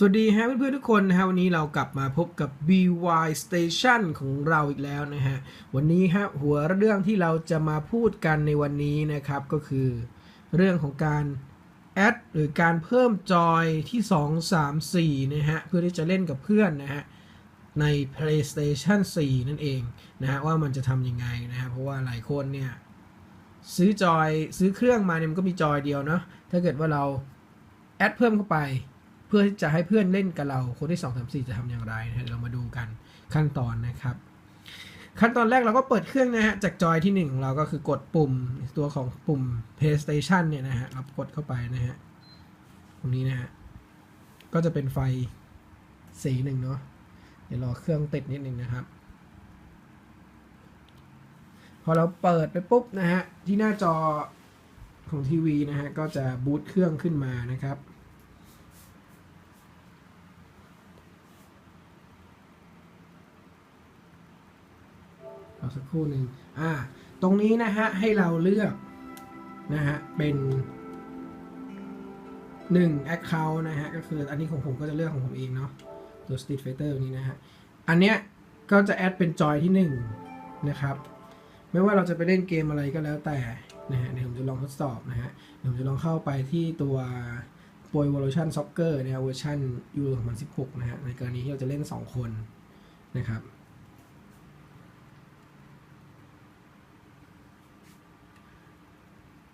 สวัสดีฮะเพื่อนๆทุกคนนะฮะวันนี้เรากลับมาพบกับ BY Station ของเราอีกแล้วนะฮะวันนี้ฮะหัวเรื่องที่เราจะมาพูดกันในวันนี้นะครับก็คือ เรื่องของการแอดหรือการเพิ่มจอยที่ 2 3 4นะฮะเพื่อที่จะเล่นกับเพื่อนนะฮะใน PlayStation 4 นั่นเองนะฮะว่ามันจะทำยังไงนะฮะเพราะว่าหลายคนเนี่ยซื้อจอยซื้อเครื่องมาเนี่ยมันก็มีจอยเดียวเนาะถ้าเกิดว่าเราแอดเพิ่มเข้าไป เพื่อจะให้เพื่อนเล่นกับเราคนที่2 3 4 จะทำอย่างไรนะฮะเรามาดูกันขั้นตอนนะครับ ขั้นตอนแรกเราก็เปิดเครื่องนะฮะจากจอยที่หนึ่งของเราก็คือกดปุ่มตัวของปุ่ม PlayStation เนี่ยนะฮะเรากดเข้าไปนะฮะตรงนี้นะฮะก็จะเป็นไฟสีหนึ่งเนาะเดี๋ยวรอเครื่องติดนิดนึงนะครับ พอเราเปิดไปปุ๊บนะฮะที่หน้าจอของทีวีนะฮะก็จะบูตเครื่องขึ้นมานะครับ อสักครู่หนึ่งอ่า ตรงนี้นะฮะ ให้เราเลือกนะฮะ เป็นหนึ่ง Account นะฮะ ก็คืออันนี้ของผมก็จะเลือกของผมเองเนาะ ตัว Street Fighter นี้นะฮะ อันเนี้ยก็จะแอดเป็นจอยที่หนึ่งนะครับ ไม่ว่าเราจะไปเล่นเกมอะไรก็แล้วแต่นะฮะเดี๋ยวผมจะลองทดสอบนะฮะ เดี๋ยวผมจะลองเข้าไปที่ตัว Pro Evolution Soccer นะฮะเวอร์ชัน Euro 2016 นะฮะ ในกรณีที่เราจะเล่น 2 คนนะครับ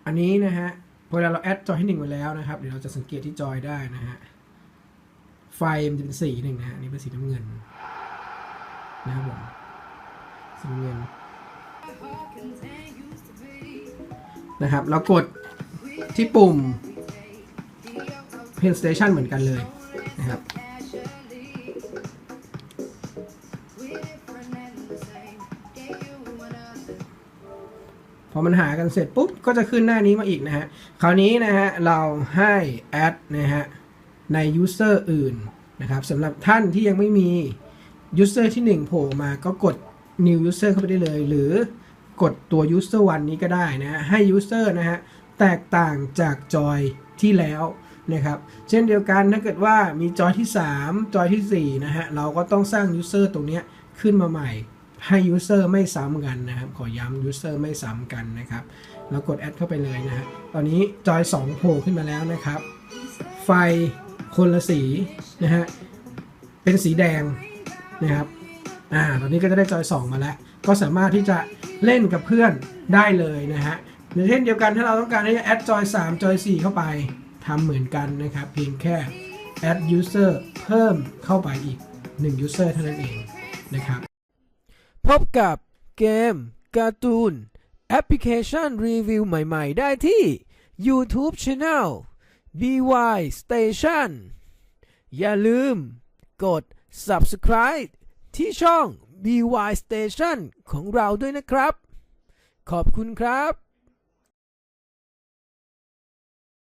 อันนี้นะฮะเวลาเราแอดจอยที่หนึ่งไปแล้วนะครับ เดี๋ยวเราจะสังเกตที่จอยได้นะฮะ ไฟมันจะเป็นสีหนึ่งนะฮะอันนี่เป็นสีน้ำเงินนะครับผมสีน้ำเงินนะครับ เรากดที่ปุ่ม PlayStation เหมือนกันเลยนะครับ พอมันหากันเสร็จปุ๊บก็จะขึ้นหน้านี้มาอีกนะฮะ คราวนี้นะฮะเราให้แอดนะฮะใน user อื่นนะครับสำหรับท่านที่ยังไม่มี user ที่1โผล่มาก็กด new user เข้าไปได้เลย หรือกดตัว user 1นี้ก็ได้นะฮะให้ user นะฮะแตกต่างจากจอยที่แล้วนะครับ เช่นเดียวกันถ้าเกิดว่ามีจอยที่ 3 จอยที่4นะฮะเราก็ต้องสร้าง user ตรงนี้ขึ้นมาใหม่ ให้ user ไม่ซ้ำกันนะครับ ขอย้ำ user ไม่ซ้ำกันนะครับ แล้วกด add เข้าไปเลยนะฮะตอนนี้จอย2โผล่ขึ้นมาแล้วนะครับ ไฟคนละสีนะฮะเป็นสีแดงนะครับอ่าตอนนี้ก็จะได้จอย 2 มาแล้ว ก็สามารถที่จะเล่นกับเพื่อนได้เลยนะฮะในเช่นเดียวกันถ้าเราต้องการที่จะแอดจอย3จอย4เข้าไปทำเหมือนกันนะครับ เพียงแค่ add user เพิ่มเข้าไปอีก 1 user เท่านั้นเองนะครับ พบกับเกม การ์ตูน แอปพลิเคชันรีวิวใหม่ ๆ ได้ที่ YouTube Channel BY Station อย่าลืมกด Subscribe ที่ช่อง BY Station ของเราด้วยนะครับ ขอบคุณครับ